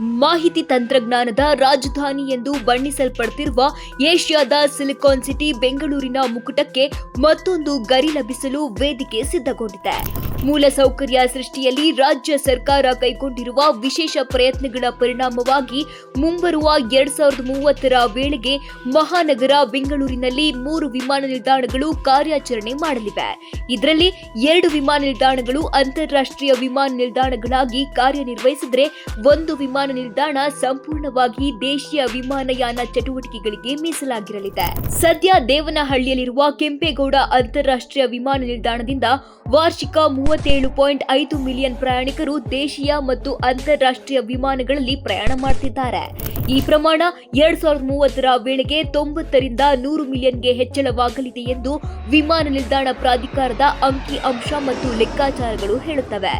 ಮಾಹಿತಿ ತಂತ್ರಜ್ಞಾನದ ರಾಜಧಾನಿ ಎಂದು ಬಣ್ಣಿಸಲ್ಪಡ್ತಿರುವ ಏಷ್ಯಾದ ಸಿಲಿಕಾನ್ ಸಿಟಿ ಬೆಂಗಳೂರಿನ ಮುಕುಟಕ್ಕೆ ಮತ್ತೊಂದು ಗರಿ ಲಭಿಸಲು ವೇದಿಕೆ ಸಿದ್ಧಗೊಂಡಿದೆ. ಮೂಲಸೌಕರ್ಯ ಸೃಷ್ಟಿಯಲ್ಲಿ ರಾಜ್ಯ ಸರ್ಕಾರ ಕೈಗೊಂಡಿರುವ ವಿಶೇಷ ಪ್ರಯತ್ನಗಳ ಪರಿಣಾಮವಾಗಿ ಮುಂಬರುವ ಎರಡ್ ಸಾವಿರದ ಮೂವತ್ತರ ವೇಳೆಗೆ ಮಹಾನಗರ ಬೆಂಗಳೂರಿನಲ್ಲಿ ಮೂರು ವಿಮಾನ ನಿಲ್ದಾಣಗಳು ಕಾರ್ಯಾಚರಣೆ ಮಾಡಲಿವೆ. ಇದರಲ್ಲಿ ಎರಡು ವಿಮಾನ ನಿಲ್ದಾಣಗಳು ಅಂತಾರಾಷ್ಟ್ರೀಯ ವಿಮಾನ ನಿಲ್ದಾಣಗಳಾಗಿ ಕಾರ್ಯನಿರ್ವಹಿಸಿದರೆ ಒಂದು ವಿಮಾನ ನಿಲ್ದಾಣ ಸಂಪೂರ್ಣವಾಗಿ ದೇಶೀಯ ವಿಮಾನಯಾನ ಚಟುವಟಿಕೆಗಳಿಗೆ ಮೀಸಲಾಗಿರಲಿದೆ. ಸದ್ಯ ದೇವನಹಳ್ಳಿಯಲ್ಲಿರುವ ಕೆಂಪೇಗೌಡ ಅಂತಾರಾಷ್ಟ್ರೀಯ ವಿಮಾನ ನಿಲ್ದಾಣದಿಂದ ವಾರ್ಷಿಕ ಮೂವತ್ತೇಳು ಪಾಯಿಂಟ್ ಐದು ಮಿಲಿಯನ್ ಪ್ರಯಾಣಿಕರು ದೇಶೀಯ ಮತ್ತು ಅಂತಾರಾಷ್ಟ್ರೀಯ ವಿಮಾನಗಳಲ್ಲಿ ಪ್ರಯಾಣ ಮಾಡ್ತಿದ್ದಾರೆ. ಈ ಪ್ರಮಾಣ ಎರಡ್ ಸಾವಿರದ ಮೂವತ್ತರ ವೇಳೆಗೆ ತೊಂಬತ್ತರಿಂದ ನೂರು ಮಿಲಿಯನ್ಗೆ ಹೆಚ್ಚಳವಾಗಲಿದೆ ಎಂದು ವಿಮಾನ ನಿಲ್ದಾಣ ಪ್ರಾಧಿಕಾರದ ಅಂಕಿ ಅಂಶ ಮತ್ತು ಲೆಕ್ಕಾಚಾರಗಳು ಹೇಳುತ್ತವೆ.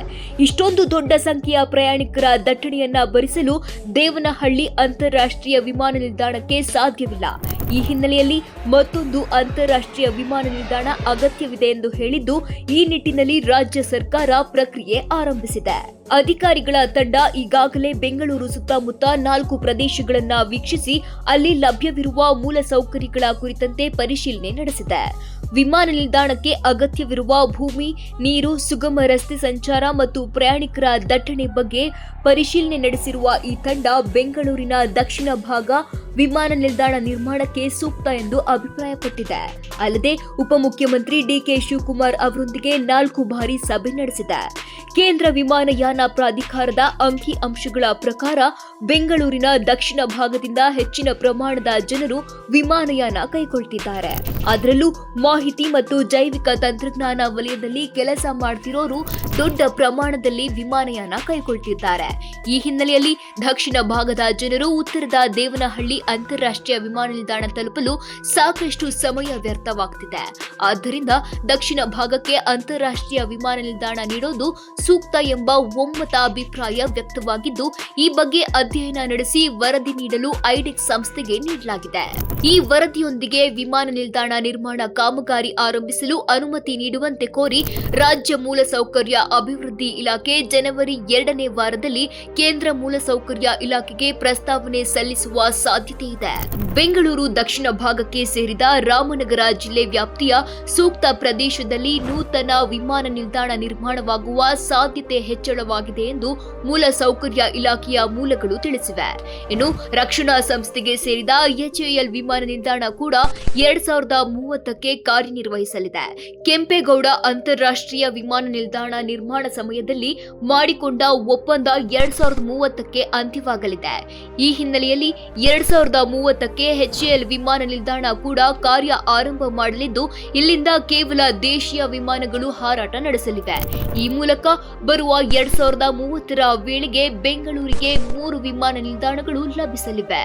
ಇಷ್ಟೊಂದು ದೊಡ್ಡ ಸಂಖ್ಯೆಯ ಪ್ರಯಾಣಿಕರ ದಟ್ಟಣೆಯನ್ನ ಭರಿಸಲು ದೇವನಹಳ್ಳಿ ಅಂತಾರಾಷ್ಟ್ರೀಯ ವಿಮಾನ ನಿಲ್ದಾಣಕ್ಕೆ ಸಾಧ್ಯವಿಲ್ಲ. ಈ ಹಿನ್ನೆಲೆಯಲ್ಲಿ ಮತ್ತೊಂದು ಅಂತಾರಾಷ್ಟ್ರೀಯ ವಿಮಾನ ನಿಲ್ದಾಣ ಅಗತ್ಯವಿದೆ ಎಂದು ಹೇಳಿದ್ದು, ಈ ನಿಟ್ಟಿನಲ್ಲಿ ರಾಜ್ಯ ಸರ್ಕಾರ ಪ್ರಕ್ರಿಯೆ ಆರಂಭಿಸಿದೆ. ಅಧಿಕಾರಿಗಳ ತಂಡ ಈಗಾಗಲೇ ಬೆಂಗಳೂರು ಸುತ್ತಮುತ್ತ ನಾಲ್ಕು ಪ್ರದೇಶಗಳನ್ನು ವೀಕ್ಷಿಸಿ, ಅಲ್ಲಿ ಲಭ್ಯವಿರುವ ಮೂಲಸೌಕರ್ಯಗಳ ಕುರಿತಂತೆ ಪರಿಶೀಲನೆ ನಡೆಸಿದೆ. ವಿಮಾನ ನಿಲ್ದಾಣಕ್ಕೆ ಅಗತ್ಯವಿರುವ ಭೂಮಿ, ನೀರು, ಸುಗಮ ರಸ್ತೆ ಸಂಚಾರ ಮತ್ತು ಪ್ರಯಾಣಿಕರ ದಟ್ಟಣೆ ಬಗ್ಗೆ ಪರಿಶೀಲನೆ ನಡೆಸಿರುವ ಈ ತಂಡ ಬೆಂಗಳೂರಿನ ದಕ್ಷಿಣ ಭಾಗ ವಿಮಾನ ನಿಲ್ದಾಣ ನಿರ್ಮಾಣಕ್ಕೆ ಸೂಕ್ತ ಎಂದು ಅಭಿಪ್ರಾಯಪಟ್ಟಿದೆ. ಅಲ್ಲದೆ ಉಪಮುಖ್ಯಮಂತ್ರಿ ಡಿಕೆ ಶಿವಕುಮಾರ್ ಅವರೊಂದಿಗೆ ನಾಲ್ಕು ಬಾರಿ ಸಭೆ ನಡೆಸಿದೆ. ಕೇಂದ್ರ ವಿಮಾನಯಾನ ಪ್ರಾಧಿಕಾರದ ಅಂಕಿ ಅಂಶಗಳ ಪ್ರಕಾರ ಬೆಂಗಳೂರಿನ ದಕ್ಷಿಣ ಭಾಗದಿಂದ ಹೆಚ್ಚಿನ ಪ್ರಮಾಣದ ಜನರು ವಿಮಾನಯಾನ ಕೈಗೊಳ್ತಿದ್ದಾರೆ. ಅದರಲ್ಲೂ ಮಾಹಿತಿ ಮತ್ತು ಜೈವಿಕ ತಂತ್ರಜ್ಞಾನ ವಲಯದಲ್ಲಿ ಕೆಲಸ ಮಾಡ್ತಿರೋರು ದೊಡ್ಡ ಪ್ರಮಾಣದಲ್ಲಿ ವಿಮಾನಯಾನ ಕೈಗೊಳ್ತಿದ್ದಾರೆ. ಈ ಹಿನ್ನೆಲೆಯಲ್ಲಿ ದಕ್ಷಿಣ ಭಾಗದ ಜನರು ಉತ್ತರದ ದೇವನಹಳ್ಳಿ ಅಂತಾರಾಷ್ಟ್ರೀಯ ವಿಮಾನ ನಿಲ್ದಾಣ ತಲುಪಲು ಸಾಕಷ್ಟು ಸಮಯ ವ್ಯರ್ಥವಾಗ್ತಿದೆ. ಆದ್ದರಿಂದ ದಕ್ಷಿಣ ಭಾಗಕ್ಕೆ ಅಂತಾರಾಷ್ಟ್ರೀಯ ವಿಮಾನ ನಿಲ್ದಾಣ ನೀಡೋದು ಸೂಕ್ತ ಎಂಬ ಒಮ್ಮತ ಅಭಿಪ್ರಾಯ ವ್ಯಕ್ತವಾಗಿದ್ದು, ಈ ಬಗ್ಗೆ ಅಧ್ಯಯನ ನಡೆಸಿ ವರದಿ ನೀಡಲು ಐಡೆಕ್ ಸಂಸ್ಥೆಗೆ ನೀಡಲಾಗಿದೆ. ಈ ವರದಿಯೊಂದಿಗೆ ವಿಮಾನ ನಿಲ್ದಾಣ ನಿರ್ಮಾಣ ಕಾಮಗಾರಿ ಆರಂಭಿಸಲು ಅನುಮತಿ ನೀಡುವಂತೆ ಕೋರಿ ರಾಜ್ಯ ಮೂಲಸೌಕರ್ಯ ಅಭಿವೃದ್ಧಿ ಇಲಾಖೆ ಜನವರಿ ಎರಡನೇ ವಾರದಲ್ಲಿ ಕೇಂದ್ರ ಮೂಲಸೌಕರ್ಯ ಇಲಾಖೆಗೆ ಪ್ರಸ್ತಾವನೆ ಸಲ್ಲಿಸುವ ಸಾಧ್ಯತೆ ಇದೆ. ಬೆಂಗಳೂರು ದಕ್ಷಿಣ ಭಾಗಕ್ಕೆ ಸೇರಿದ ರಾಮನಗರ ಜಿಲ್ಲೆ ವ್ಯಾಪ್ತಿಯ ಸೂಕ್ತ ಪ್ರದೇಶದಲ್ಲಿ ನೂತನ ವಿಮಾನ ನಿಲ್ದಾಣ ನಿರ್ಮಾಣವಾಗುವ ಸಾಧ್ಯತೆ ಹೆಚ್ಚಳವಾಗಿದೆ ಎಂದು ಮೂಲಸೌಕರ್ಯ ಇಲಾಖೆಯ ಮೂಲಗಳು ತಿಳಿಸಿವೆ. ಇನ್ನು ರಕ್ಷಣಾ ಸಂಸ್ಥೆಗೆ ಸೇರಿದ ಎಚ್ಎಎಲ್ ವಿಮಾನ ನಿಲ್ದಾಣ ಕೂಡ ಎರಡ್ ಸಾವಿರದ ಮೂವತ್ತಕ್ಕೆ ಕಾರ್ಯನಿರ್ವಹಿಸಲಿದೆ. ಕೆಂಪೇಗೌಡ ಅಂತಾರಾಷ್ಟ್ರೀಯ ವಿಮಾನ ನಿಲ್ದಾಣ ನಿರ್ಮಾಣ ಸಮಯದಲ್ಲಿ ಮಾಡಿಕೊಂಡ ಒಪ್ಪಂದ ಎರಡ್ ಸಾವಿರದ ಮೂವತ್ತಕ್ಕೆ ಅಂತ್ಯವಾಗಲಿದೆ. ಈ ಹಿನ್ನೆಲೆಯಲ್ಲಿ ಎರಡ್ ಸಾವಿರದ ಮೂವತ್ತಕ್ಕೆ ಎಚ್ಎಎಲ್ ವಿಮಾನ ನಿಲ್ದಾಣ ಕೂಡ ಕಾರ್ಯ ಆರಂಭ ಮಾಡಲಿದ್ದು, ಇಲ್ಲಿಂದ ಕೇವಲ ದೇಶೀಯ ವಿಮಾನಗಳು ಹಾರಾಟ ನಡೆಸಲಿವೆ. ಈ ಮೂಲಕ ಬರುವ ಎರಡ್ ಸಾವಿರದ ಮೂವತ್ತರ ವೇಳೆಗೆ ಬೆಂಗಳೂರಿಗೆ ಮೂರು ವಿಮಾನ ನಿಲ್ದಾಣಗಳು ಲಭಿಸಲಿವೆ.